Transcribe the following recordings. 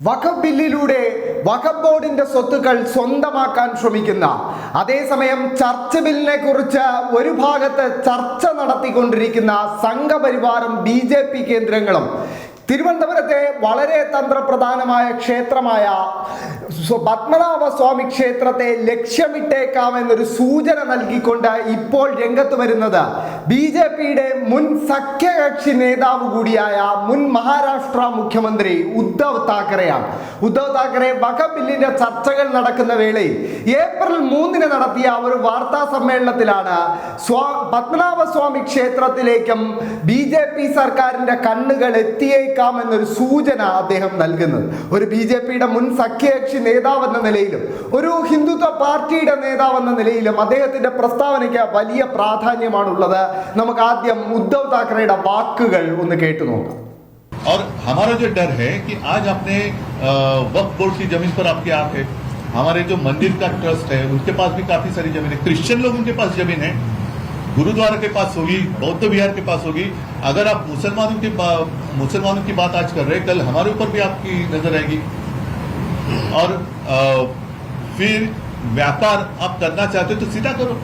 വഖഫ് ബില്ലിലൂടെ വഖഫ് ബോർഡിന്റെ സ്വത്തുക്കൾ സ്വന്തമാക്കാൻ ശ്രമിക്കുന്ന അതേസമയം ചർച്ച ബില്ലിനെ കുറിച്ച് ഒരു ഭാഗത്ത് ചർച്ച നടത്തിക്കൊണ്ടിരിക്കുന്ന സംഘപരിവാറും ബി ജെ പി കേന്ദ്രങ്ങളും തിരുവനന്തപുരത്തെ വളരെ തന്ത്രപ്രധാനമായ ക്ഷേത്രമായ പത്മനാഭ സ്വാമി ക്ഷേത്രത്തെ ലക്ഷ്യമിട്ടേക്കാം എന്നൊരു സൂചന നൽകിക്കൊണ്ട് ഇപ്പോൾ രംഗത്ത് വരുന്നത് ബി ജെ പിയുടെ മുൻ സഖ്യകക്ഷി നേതാവ് കൂടിയായ മുൻ മഹാരാഷ്ട്ര മുഖ്യമന്ത്രി ഉദ്ധവ് താക്കറെയാണ്. ഉദ്ധവ് താക്കറെ വക ബില്ലിന്റെ ചർച്ചകൾ നടക്കുന്ന വേളയിൽ ഏപ്രിൽ മൂന്നിന് നടത്തിയ ഒരു വാർത്താ സമ്മേളനത്തിലാണ് പത്മനാഭ സ്വാമി ക്ഷേത്രത്തിലേക്കും ബി ജെ പി സർക്കാരിന്റെ കണ്ണുകൾ എത്തിയേക്കാം എന്നൊരു സൂചന അദ്ദേഹം നൽകുന്നത്. ഒരു ബി ജെ പിയുടെ മുൻ സഖ്യകക്ഷി നേതാവെന്ന നിലയിലും ഒരു ഹിന്ദുത്വ പാർട്ടിയുടെ നേതാവെന്ന നിലയിലും അദ്ദേഹത്തിന്റെ പ്രസ്താവനയ്ക്ക് വലിയ പ്രാധാന്യമാണുള്ളത് നമുക്ക് ആദ്യം ഉദ്ധവ് താക്കറെയുടെ വാക്കുകൾ ഒന്ന് കേട്ടു നോക്കാം और हमारा जो डर है कि आज आपने अ, वक्फ बोर्ड की जमीन पर आपके आंख है हमारे जो मंदिर का ट्रस्ट है उनके पास भी काफी सारी जमीन है क्रिश्चियन लोग उनके पास जमीन है गुरुद्वारा के पास होगी बौद्ध विहार के पास होगी अगर आप मुसलमानों के बा- मुसलमानों की बात आज कर रहे हैं कल हमारे ऊपर भी आपकी नजर आएगी और फिर व्यापार आप करना चाहते हो तो सीधा करो।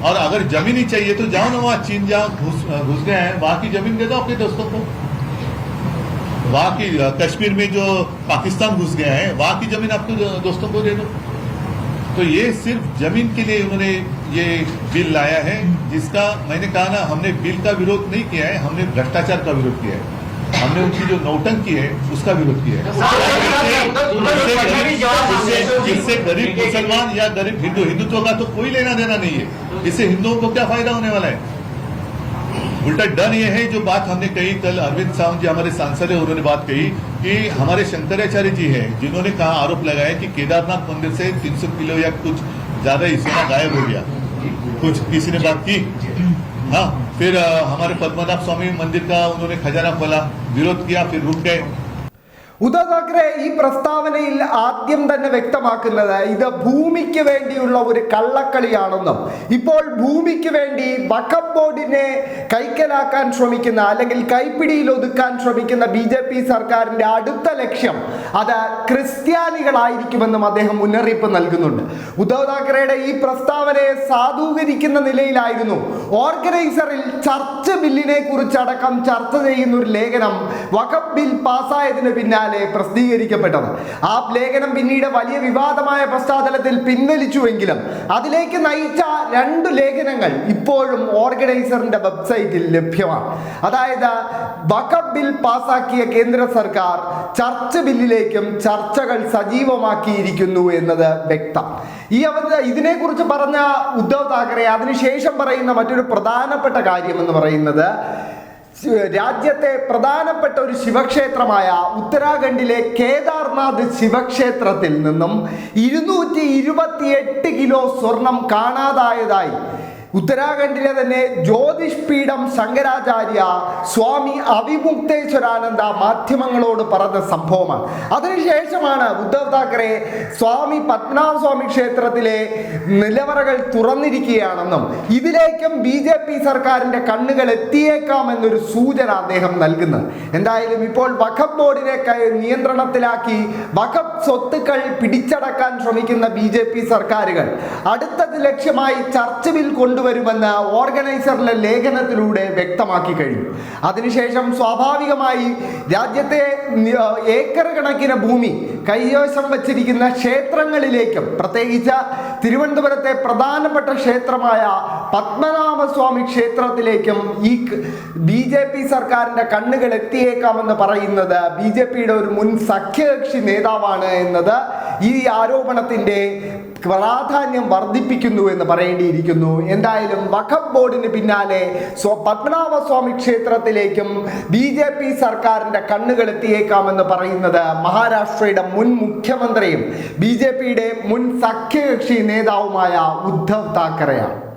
और अगर ज़मीन ही चाहिए तो जाओ ना वहाँ, चीन जहाँ घुस घुस गए हैं। वहाँ की ज़मीन दे दो अपने दोस्तों को। वहाँ की कश्मीर में जो पाकिस्तान घुस गया है, वहाँ की ज़मीन आपके दोस्तों को दे दो। तो ये सिर्फ़ ज़मीन के लिए उन्होंने ये बिल लाया है, जिसका मैंने कहा ना, हमने बिल का विरोध नहीं किया है, हमने भ्रष्टाचार का विरोध किया है। हमने उनकी जो नौटंकी है उसका विरोध किया है। जिससे- जिससे गरीब मुसलमान या गरीब हिंदू हिंदुत्व का तो कोई लेना देना नहीं है। इससे हिंदुओं को क्या फ़ायदा होने वाला है? उल्टा डर ये है जो बात हमने कही कल अरविंद सावंत जी हमारे सांसद है उन्होंने बात कही कि हमारे शंकराचार्य जी है जिन्होंने कहा आरोप लगाया कि केदारनाथ मंदिर से 300 किलो या कुछ ज़्यादा ही सोना गायब हो गया। कुछ किसी ने बात की? हाँ फिर हमारे पद्मनाभ स्वामी मंदिर का उन्होंने खजाना खोला, विरोध किया, फिर रुक गए। ഉദ്ധവ് താക്കറെ ഈ പ്രസ്താവനയിൽ ആദ്യം തന്നെ വ്യക്തമാക്കുന്നത് ഇത് ഭൂമിക്ക് വേണ്ടിയുള്ള ഒരു കള്ളക്കളിയാണെന്നും ഇപ്പോൾ ഭൂമിക്ക് വേണ്ടി വഖഫ് ബോർഡിനെ കൈക്കലാക്കാൻ ശ്രമിക്കുന്ന അല്ലെങ്കിൽ കൈപ്പിടിയിൽ ഒതുക്കാൻ ശ്രമിക്കുന്ന ബി ജെ പി സർക്കാരിന്റെ അടുത്ത ലക്ഷ്യം അത് ക്രിസ്ത്യാനികളായിരിക്കുമെന്നും അദ്ദേഹം മുന്നറിയിപ്പ് നൽകുന്നുണ്ട്. ഉദ്ധവ് താക്കറെയുടെ ഈ പ്രസ്താവനയെ സാധൂകരിക്കുന്ന നിലയിലായിരുന്നു ഓർഗനൈസറിൽ ചർച്ച് ബില്ലിനെ കുറിച്ചടക്കം ചർച്ച ചെയ്യുന്ന ഒരു ലേഖനം വഖഫ് ബിൽ പാസ്സായതിന് പിന്നാലെ പ്രസിദ്ധീകരിക്കപ്പെട്ടത്. ആ ലേഖനം പിന്നീട് വലിയ വിവാദമായ പശ്ചാത്തലത്തിൽ പിൻവലിച്ചുവെങ്കിലും അതിലേക്ക് നയിച്ച രണ്ട് ലേഖനങ്ങൾ ഇപ്പോഴും ഓർഗനൈസറിന്റെ വെബ്സൈറ്റിൽ ലഭ്യമാണ്. അതായത് വഖഫ് ബിൽ പാസാക്കിയ കേന്ദ്ര സർക്കാർ ചർച്ച ബില്ലിലേക്കും ചർച്ചകൾ സജീവമാക്കിയിരിക്കുന്നു എന്നത് വ്യക്തം. ഈ അവധ ഇതിനെക്കുറിച്ച് പറഞ്ഞ ഉദ്ധവ് താക്കറെ അതിനുശേഷം പറയുന്ന മറ്റൊരു പ്രധാനപ്പെട്ട കാര്യം എന്ന് പറയുന്നത് രാജ്യത്തെ പ്രധാനപ്പെട്ട ഒരു ശിവക്ഷേത്രമായ ഉത്തരാഖണ്ഡിലെ കേദാർനാഥ് ശിവക്ഷേത്രത്തിൽ നിന്നും ഇരുന്നൂറ്റി ഇരുപത്തിയെട്ട് കിലോ സ്വർണം കാണാതായതായി ഉത്തരാഖണ്ഡിലെ തന്നെ ജ്യോതിഷ് പീഠം ശങ്കരാചാര്യ സ്വാമി അവിമുക്തേശ്വരാനന്ദ മാധ്യമങ്ങളോട് പറഞ്ഞ സംഭവമാണ്. അതിനുശേഷമാണ് ഉദ്ധവ് താക്കറെ സ്വാമി പത്മനാഭ സ്വാമി ക്ഷേത്രത്തിലെ നിലവറകൾ തുറന്നിരിക്കുകയാണെന്നും ഇതിലേക്കും ബി ജെ പി സർക്കാരിന്റെ കണ്ണുകൾ എത്തിയേക്കാമെന്നൊരു സൂചന അദ്ദേഹം നൽകുന്നത്. എന്തായാലും ഇപ്പോൾ വഖബ് ബോർഡിനെ നിയന്ത്രണത്തിലാക്കി വഖബ് സ്വത്തുക്കൾ പിടിച്ചടക്കാൻ ശ്രമിക്കുന്ന ബി സർക്കാരുകൾ അടുത്ത ലക്ഷ്യമായി ചർച്ച് ബിൽ കൊണ്ടുവരുമെന്ന് ഓർഗനൈസറിലെ ലേഖനത്തിലൂടെ വ്യക്തമാക്കി കഴിഞ്ഞു. അതിനുശേഷം സ്വാഭാവികമായി രാജ്യത്തെ ഏക്കർ കണക്കിന് ഭൂമി കൈവശം വച്ചിരിക്കുന്ന ക്ഷേത്രങ്ങളിലേക്കും പ്രത്യേകിച്ച് തിരുവനന്തപുരത്തെ പ്രധാനപ്പെട്ട ക്ഷേത്രമായ പത്മനാഭസ്വാമി ക്ഷേത്രത്തിലേക്കും ഈ ബി ജെ പി സർക്കാരിന്റെ കണ്ണുകൾ എത്തിയേക്കാമെന്ന് പറയുന്നത് ബി ജെ പിയുടെ ഒരു മുൻ സഖ്യകക്ഷി നേതാവാണ് എന്നത് ഈ ആരോപണത്തിന്റെ പ്രാധാന്യം വർദ്ധിപ്പിക്കുന്നു എന്ന് പറയേണ്ടിയിരിക്കുന്നു. എന്തായാലും വഖഫ് ബോർഡിന് പിന്നാലെ പത്മനാഭസ്വാമി പത്മനാഭ സ്വാമി ക്ഷേത്രത്തിലേക്കും ബി ജെ പി സർക്കാരിന്റെ കണ്ണുകൾ എത്തിയേക്കാമെന്ന് പറയുന്നത് മഹാരാഷ്ട്രയുടെ മുൻ മുഖ്യമന്ത്രിയും ബി ജെ പിയുടെ മുൻ സഖ്യകക്ഷി നേതാവുമായ ഉദ്ധവ് താക്കറെയാണ്.